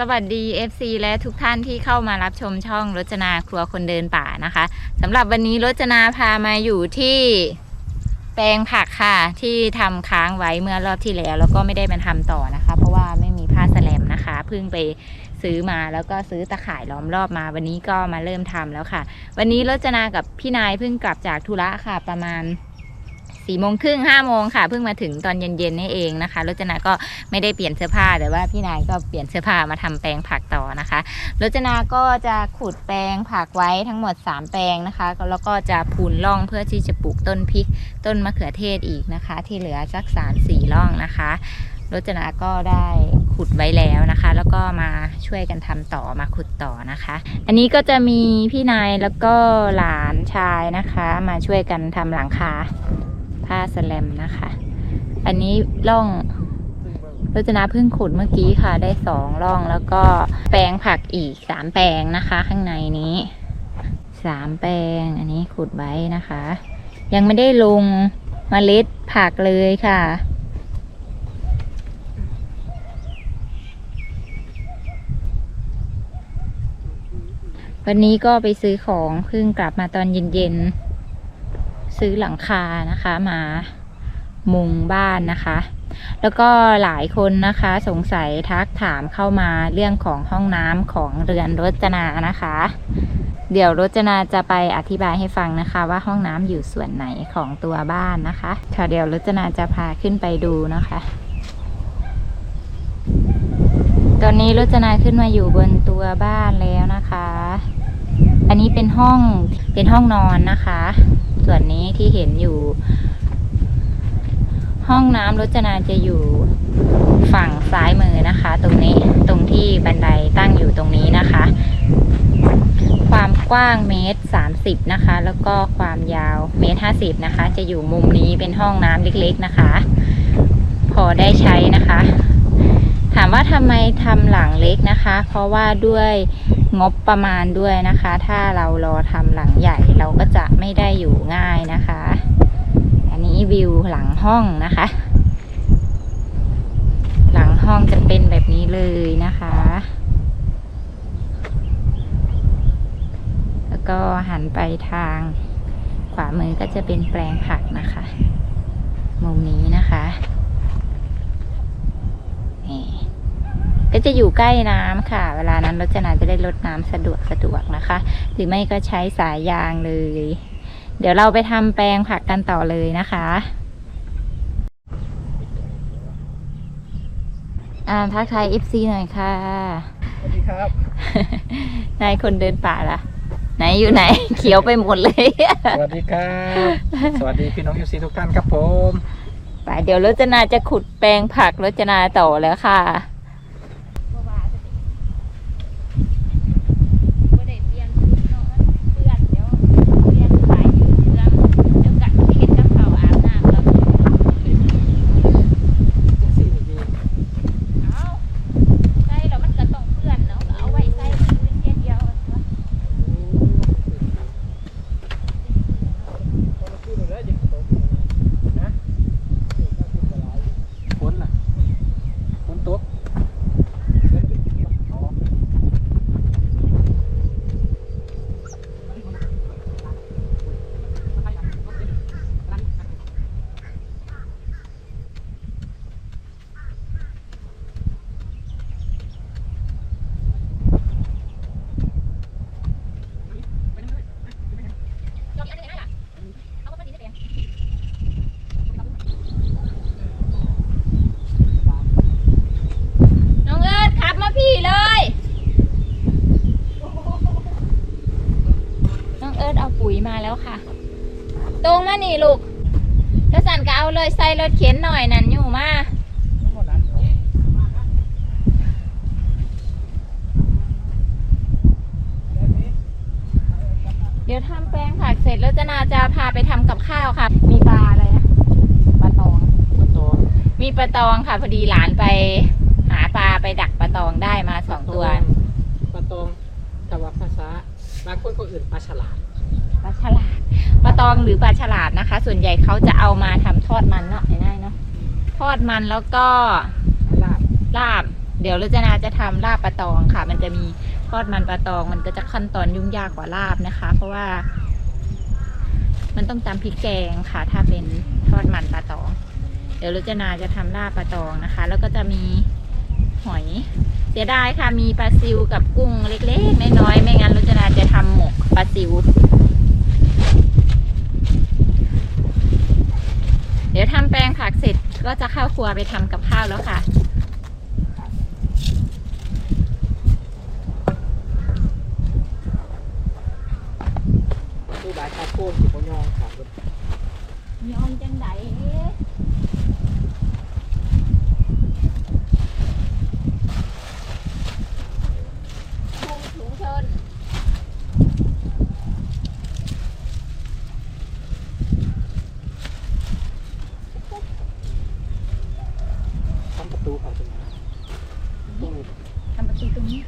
สวัสดี FC และทุกท่านที่เข้ามารับชมช่องรจนาครัวคนเดินป่านะคะสำหรับวันนี้รจนาพามาอยู่ที่แปลงผักค่ะ ที่ทำค้างไว้เมื่อรอบที่แล้ว แล้วก็ไม่ได้มาทำต่อนะคะ เพราะว่าไม่มีผ้าแสลมนะคะเพิ่งไปซื้อมาแล้วก็ซื้อตะข่ายล้อมรอบมา วันนี้ก็มาเริ่มทำแล้วค่ะ วันนี้รจนากับพี่นายเพิ่งกลับจากธุระค่ะประมาณ สี่โมงครึ่งห้าโมงค่ะเพิ่งมาถึงตอนเย็นๆนี่เองนะคะรจนาก็ไม่ได้เปลี่ยนเสื้อผ้าแต่ว่าพี่นายก็เปลี่ยนเสื้อผ้ามาทำแปลงผักต่อนะคะรจนาก็จะขุดแปลงผักไว้ทั้งหมด 3 แปลงนะคะแล้วก็จะพูนร่องเพื่อที่จะปลูกต้นพริกต้นมะเขือเทศอีกนะคะ ที่เหลือสักสามสี่ร่องนะคะรจนาก็ได้ขุดไว้แล้วนะคะ แล้วก็มาช่วยกันทำต่อมาขุดต่อนะคะ อันนี้ก็จะมีพี่นายแล้วก็หลานชายนะคะ มาช่วยกันทำหลังคา ผ้าสแลมนะคะ อันนี้ร่องรจนาเพิ่งขุดเมื่อกี้ค่ะ ได้สองร่องแล้วก็แปลงผักอีกสามแปลงนะคะ ข้างในนี้สามแปลง อันนี้ขุดไว้นะคะ ยังไม่ได้ลงเมล็ดผักเลยค่ะวันนี้ก็ไปซื้อของเพิ่งกลับมาตอนเย็นๆ ซื้อหลังคานะคะมามุงบ้านนะคะ แล้วก็หลายคนนะคะสงสัยทักถามเข้ามาเรื่องของห้องน้ำของเรือนรจนานะคะ เดี๋ยวรจนาจะไปอธิบายให้ฟังนะคะ ว่าห้องน้ำอยู่ส่วนไหนของตัวบ้านนะคะค่ะเดี๋ยวรจนาจะพาขึ้นไปดูนะคะ ตอนนี้รจนาขึ้นมาอยู่บนตัวบ้านแล้วนะคะ อันนี้เป็นห้องเป็นห้องนอนนะคะ ส่วนนี้ที่เห็นอยู่ ห้องน้ำรจนาจะอยู่ฝั่งซ้ายมือนะคะ ตรงนี้ตรงที่บันไดตั้งอยู่ตรงนี้นะคะ ความกว้างเมตรสามสิบนะคะ แล้วก็ความยาวเมตรห้าสิบนะคะ จะอยู่มุมนี้เป็นห้องน้ำเล็กๆนะคะ พอได้ใช้นะคะามว่าทำไมทำหลังเล็กนะคะ เพราะว่าด้วยงบประมาณด้วยนะคะ ถ้าเรารอทำหลังใหญ่เราก็จะไม่ได้อยู่ง่ายนะคะ อันนี้วิวหลังห้องนะคะ หลังห้องจะเป็นแบบนี้เลยนะคะ แล้วก็หันไปทางขวามือก็จะเป็นแปลงผักนะคะ มุมนี้นะคะนี่ ก็จะอยู่ใกล้น้ำค่ะ เวลานั้นรจนาจะได้ลดน้ำสะดวกสะดวกนะคะ หรือไม่ก็ใช้สายยางเลย เดี๋ยวเราไปทำแปลงผักกันต่อเลยนะคะอ่าทักทาย FC หน่อยค่ะสวัสดีครับนายคนเดินป่าล่ะไหนอยู่ไหน เขียวไปหมดเลย สวัสดีครับ สวัสดีพี่น้องเอฟซีทุกท่านครับผมไปเดี๋ยวรจนาจะขุดแปลงผักรจนาต่อแล้วค่ะ ฝนน่ะฝนตกอ๋อ น้องเอิร์ธขับมาพี่เลย น้องเอิร์ธเอาปุ๋ยมาแล้วค่ะ ตรงมา นี่ลูกถ้าสั่นก็เอาเลยใส่รถเข็นหน่อยนั่นอยู่มาเดี๋ยวทำแปลงผักเสร็จแล้วจะนาจะพาไปทำกับข้าวค่ะ มีปลาอะไรนะปลาตองประตูมีปลาตองค่ะพอดีหลานไป หาปลาไปดักปลาตองได้มาสองตัว ปลาตองแต่ว่าภาษาบางคนก็อื่นปลาฉลาด ปลาฉลาดปลาตองหรือปลาฉลาดนะคะ ส่วนใหญ่เขาจะเอามาทำทอดมันเนาะง่ายๆเนาะทอดมันแล้วก็ลาบลาบ เดี๋ยวรจนาจะทำลาบปลาตองค่ะ มันจะมีทอดมันปลาตอง มันก็จะขั้นตอนยุ่งยากกว่าลาบนะคะ เพราะว่า มันต้องตำพริกแกงค่ะ ถ้าเป็นทอดมันปลาตอง เดี๋ยวรจนาจะทำลาบปลาตองนะคะ แล้วก็จะมีหอยเสียดายค่ะมีปลาซิวกับกุ้งเล็กๆน้อยๆไม่งั้นรจนาจะทำหมกปลาซิว ดี๋ยวทำแปลงผักเสร็จก็จะเข้าครัวไปทำกับข้าวแล้วค่ะตู้บายคาโค้งสิบยองครับยอมจังไดพุ่งถุงชน ทำประตูเขาตรงนี้ตู้ ทำประตูตรงนี้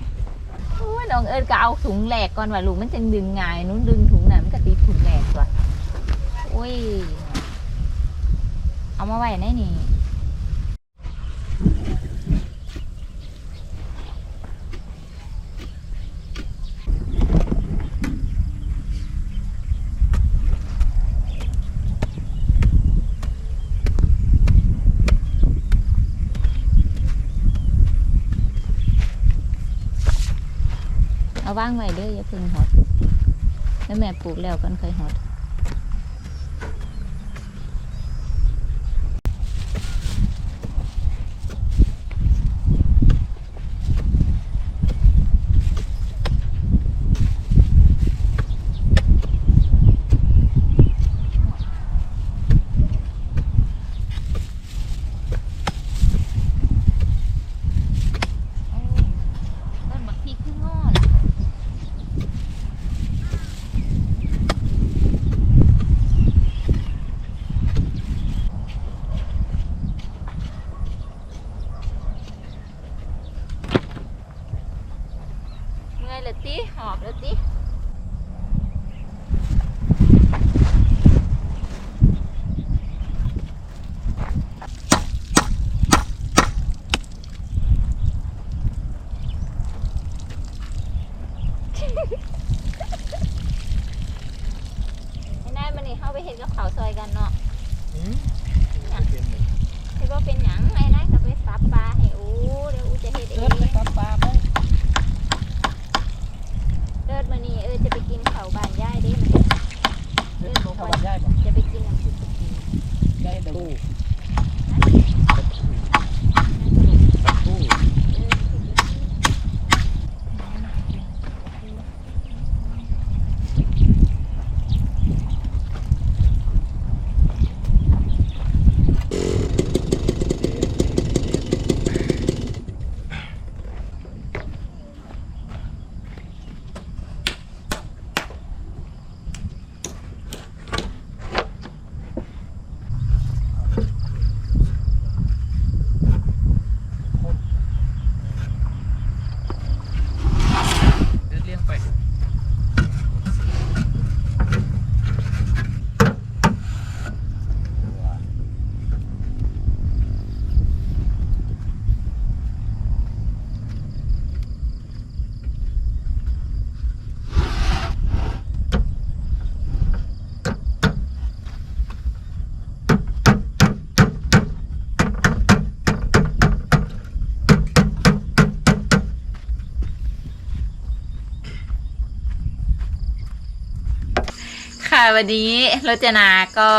โอ้ยน้องเอิญ ก็เอาถุงแหลกก่อนว่าลูกมันจะดึงง่ายนู้นดึงถุงไหนมันก็ติดถุงแหลกก่อนโอ้ย เอามาไว้ในนี่ ว่างไว้เด้ออย่าพึ่งหดแล้วแม่ปลูกแล้วกันเคยหดต้นบักพริกขึ้นงอน เมื่อยเลยติหอบเลยติให้ได้มานี่เข้าไปเห็นกับเขาวซอยกันเนาะ อืม คิดว่าเป็นหยังไอ้ได้ก็ไปซับปลาให้อูเดี๋ยวอูจะเฮ็ดเอ เอิ ง ร์ธไปทำปลาไป เลิศมานี่เออจะไปกินเขาวบ้านย่ายเด้มัน เอิร์ธเขาวันย่ายบอก จะไปกินน้ำซุปกิน ย่ายตู้ นะ ตู้ เออ เอิร์ธเลี้ยงไป ค่ะ วันนี้รจนาก็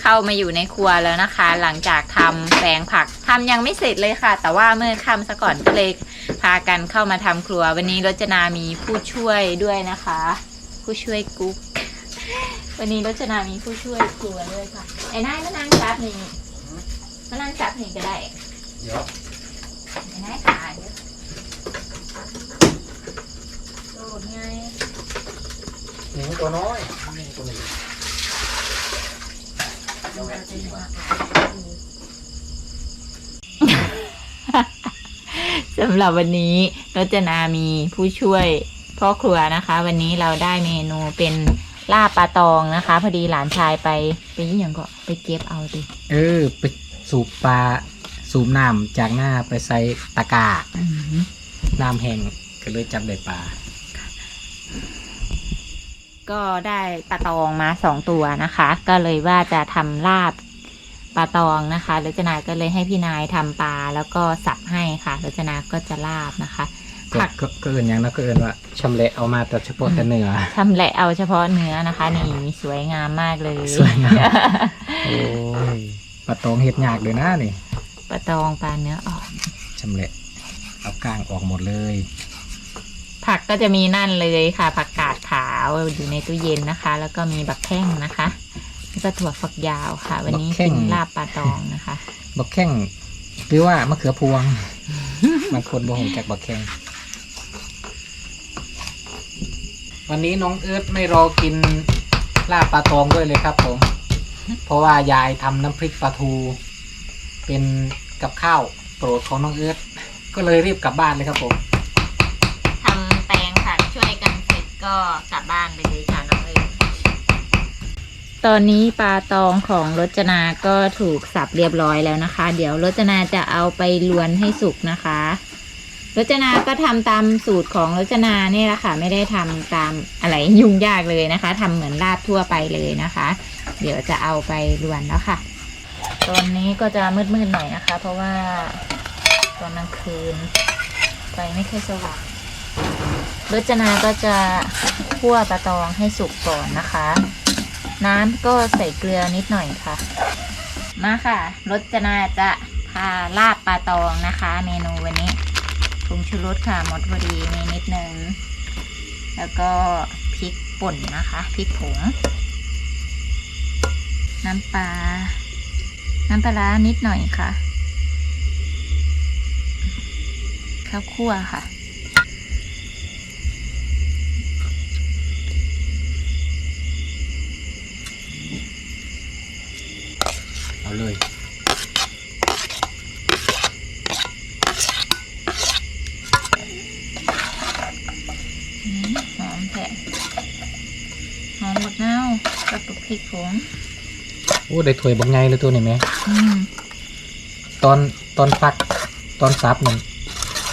เข้ามาอยู่ในครัวแล้วนะคะ หลังจากทำแปลงผักทำยังไม่เสร็จเลยค่ะ แต่ว่าเมื่อค่ำซะก่อนก็เลยพากันเข้ามาทำครัว วันนี้รจนามีผู้ช่วยด้วยนะคะ ผู้ช่วยกุ๊กวันนี้รจนามีผู้ช่วยครัวด้วยค่ะไอ้นายมานั่งจับนี่มานั่งจับนี่ก็ได้เดี๋ยวไอ้นายขาเดี๋ยวโดดไงหนูตัวน้อยนี่ ตัวนี้สำหรับวันนี้รจนามีผู้ช่วยพ่อครัวนะคะ วันนี้เราได้เมนูเป็นลาบปลาตองนะคะ พอดีหลานชายไปไปยี่หยังก็ไปเก็บเอาดิเออ ไปสูบปลาสูบน้ำจากหน้าไปใส่ตะกร้าอืมน้ำแห้งก็เลยจับได้ปลา ก็ได้ปลาตองมาสองตัวนะคะ ก็เลยว่าจะทำลาบปลาตองนะคะรจนาก็เลยให้พี่นายทำปลาแล้วก็สับให้ค่ะรจนาก็จะลาบนะคะ ก็ผัก ก็ก็เอินอย่างนั้นก็เอินว่าชำเละเอามาแต่เฉพาะแต่เนื้อทำแหละเอาเฉพาะเนื้อนะคะ นี่สวยงามมากเลย สวยงาม โอ้ยปลาตองเห็ดยากเลยนะนี่ปลาตองปลาเนื้ออ่อนชำเละเอาก้างออกหมดเลย ผักก็จะมีนั่นเลยค่ะ ผักกาดขาวอยู่ในตู้เย็นนะคะ แล้วก็มีบักแข้งนะคะแล้วก็ถั่วฝักยาวค่ะ วันนี้กินลาบปลาตองนะคะ บักแข้งหรือว่ามะเขือพวง บางคนบ่หูจากบักแข้งวันนี้น้องเอิร์ธไม่รอกินลาบปลาตองด้วยเลยครับผม เพราะว่ายายทำน้ำพริกปลาทู เป็นกับข้าวโปรดของน้องเอิร์ธก็เลยรีบกลับบ้านเลยครับผม ก็กลับบ้านไปเลยค่ะน้องเอิญตอนนี้ปลาตองของรจนาก็ถูกสับเรียบร้อยแล้วนะคะ เดี๋ยวรจนาจะเอาไปลวนให้สุกนะคะรจนาก็ทำตามสูตรของรจนาเนี่ยแหละค่ะ ไม่ได้ทำตามอะไรยุ่งยากเลยนะคะทำเหมือนลาบทั่วไปเลยนะคะ เดี๋ยวจะเอาไปลวนแล้วค่ะ ตอนนี้ก็จะมืดๆหน่อยนะคะ เพราะว่าตอนกลางคืนไฟไม่ค่อยสว่าง รจนาก็จะคั่วปลาตองให้สุกก่อนนะคะ น้ำก็ใส่เกลือนิดหน่อยค่ะ มาค่ะรจนาจะทาลาบปลาตองนะคะ เมนูวันนี้ผงชูรสค่ะหมดพอดีมีนิดนึง แล้วก็พริกป่นนะคะพริกผง น้ำปลา น้ำปลานิดหน่อยค่ะ ข้าวคั่วค่ะ เอาเลยอืมหอมแท้หอมบักเน่าวกับพริกผงโอ้ได้ถ้วยบักไงเลยตัวนี้ไหมอืมตอนตอนฟักตอนซับนั่น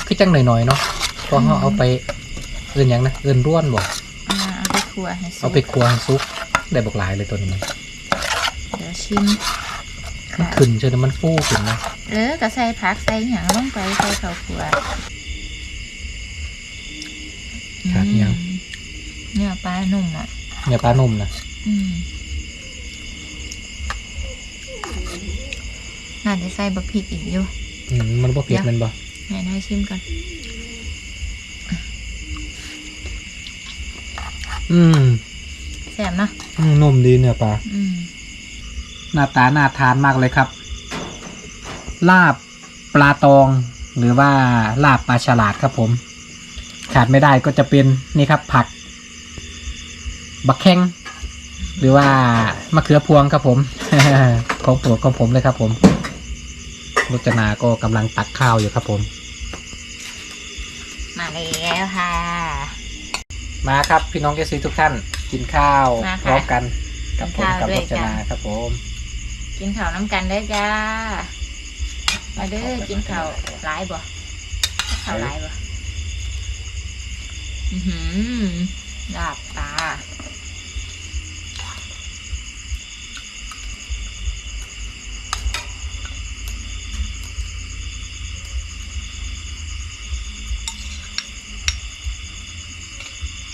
คือจังหน่อยๆเนาะพอเขาเอาไปเอื่นหยังนะเอื่นร่วนบ่อ่าเอาไปคั่วให้สุเอากไปครัวให้ซุกได้บักหลายเลยตัวนี้มันเดี๋ยวชิม มันค่ะขึ้นเชื่อมันฟูขึ้นนะเออกระใส่ผักใส่หยังลงไปใส่ข้าวคั่วขาดยังอืมเนื้อปลานุ่มอะเนี่ยปลานุ่มนะอืมน่าจะใส่บักพริกอีกอยู่อืมมันบ่เผ็ดแมันบ่ไหนนายชิมก่อนอืมแซ่บเนาะอืมนุ่มดีเนี่ยปลาอืม หน้าตาน่าทานมากเลยครับ ลาบปลาตองหรือว่าลาบปลาฉลาดครับผม ขาดไม่ได้ก็จะเป็นนี่ครับผัก บักแข้งหรือว่ามะเขือพวงครับผมของโปรดของผมเลยครับผมรจนาก็กำลังตักข้าวอยู่ครับผม มาแล้วค่ะ มาครับพี่น้องเอซีทุกท่านกินข้าวมาค่ะพร้อมกันกับผมกินข้าวกับด้รวยจกันนาครับผม กินข้าวน้ำกันได้อจ้า มาเด้อกินข้าวหลายบ่ข้าวหลายบ่อือหือลาบปลา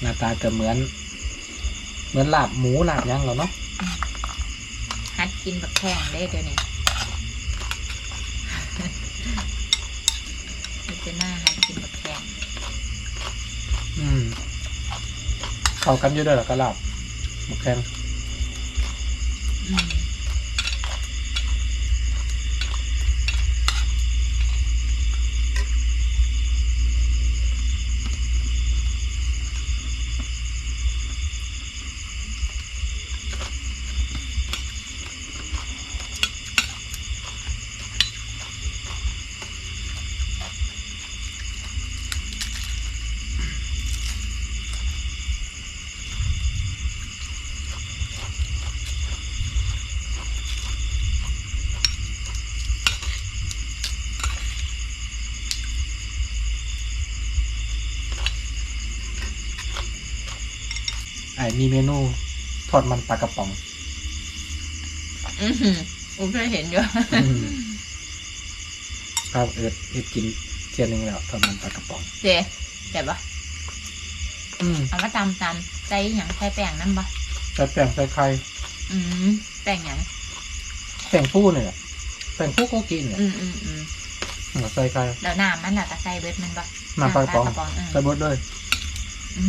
หน้าตาก็เหมือน เหมือนลาบหมูลาบหยังเหรอเนาะหัด กินบักแข้งได้อเดี๋ยวนี้มันจะน่าหัดกินบักแข้งอืมเข้ากันอยู่ด้วยเหรอกระลาบหมกแข็งอืม มีเมนูทอดมันปลากระป๋อง อือหืออูเคยเห็นอยู่อืมครับเอิดเอิดกินเทียนหนึงแล้วทอดมันปลากระป๋อง เจ๊เจ็บปะอืมเอามาตำตำใส่หยังใส่แป้งนั่นปะใส่แป้งใส่ไข่อืมแป้งหยังแป้งฟูเนี่ยแป้งฟูก็กินเนี่ยอืมอืมอืมเอาใส่ไข่แล้วน้ำมันล่ะก็ใส่เบิดมันปะมาปลากระป๋องน้ำปลากระป๋องอืมใส่บดเลยอื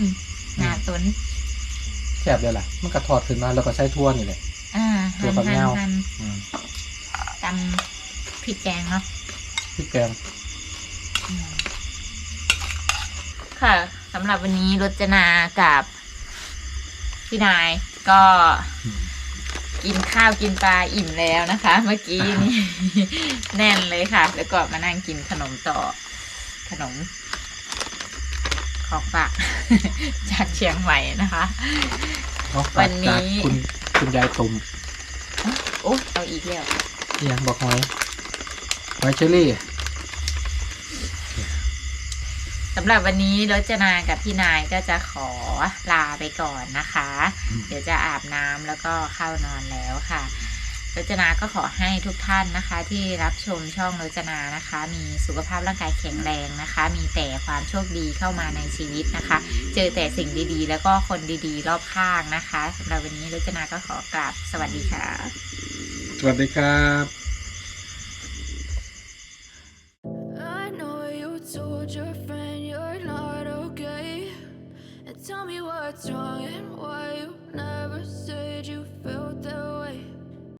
มห นาตุนแซ่บเลยล่ะ มันก็ทอดขึ้นมาแล้วก็ใส่ทั่วนี่แหละอ่าตัวหั่นฝักหั่นยาวหั่นอืมตำพริกแกงเนาะพริกแกงอืมค่ะสำหรับวันนี้รจนากับพี่นายก็อืมกินข้าวกินปลาอิ่มแล้วนะคะ เมื่อกี้นี่แน่นเลยค่ะ แล้วก็มานั่งกินขนมต่อขนม ของฝาก จากเชียงใหม่นะคะเนาะวันนี้ จากคุณคุณยายตุ่มโอ้เอาอีกแล้วที่ยังบอกหอยหอยเชอรี่สำหรับวันนี้รจนากับพี่นายก็จะขอลาไปก่อนนะคะ เดี๋ยวจะอาบน้ำแล้วก็เข้านอนแล้วค่ะ รจนาก็ขอให้ทุกท่านนะคะ ที่รับชมช่องรจนานะคะ มีสุขภาพร่างกายแข็งแรงนะคะ มีแต่ความโชคดีเข้ามาในชีวิตนะคะ เจอแต่สิ่งดีๆ แล้วก็คนดีๆ รอบข้างนะคะสำหรับวันนี้รจนาก็ขอกราบสวัสดีค่ะ สวัสดีครับ